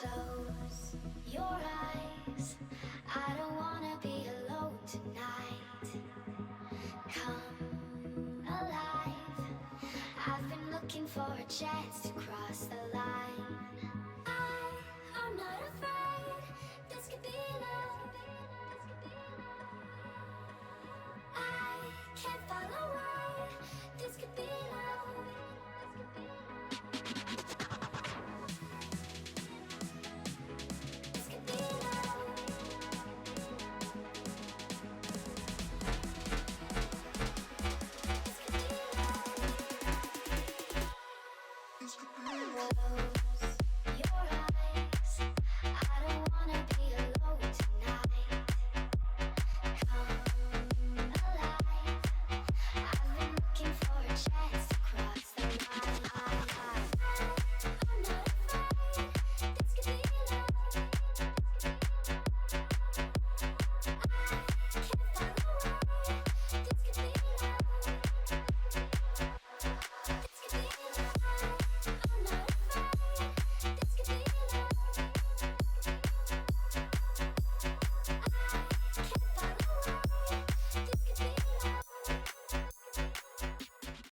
Close your eyes. I don't wanna be alone tonight. Come alive. I've been looking for a chance to cross the. Close your eyes.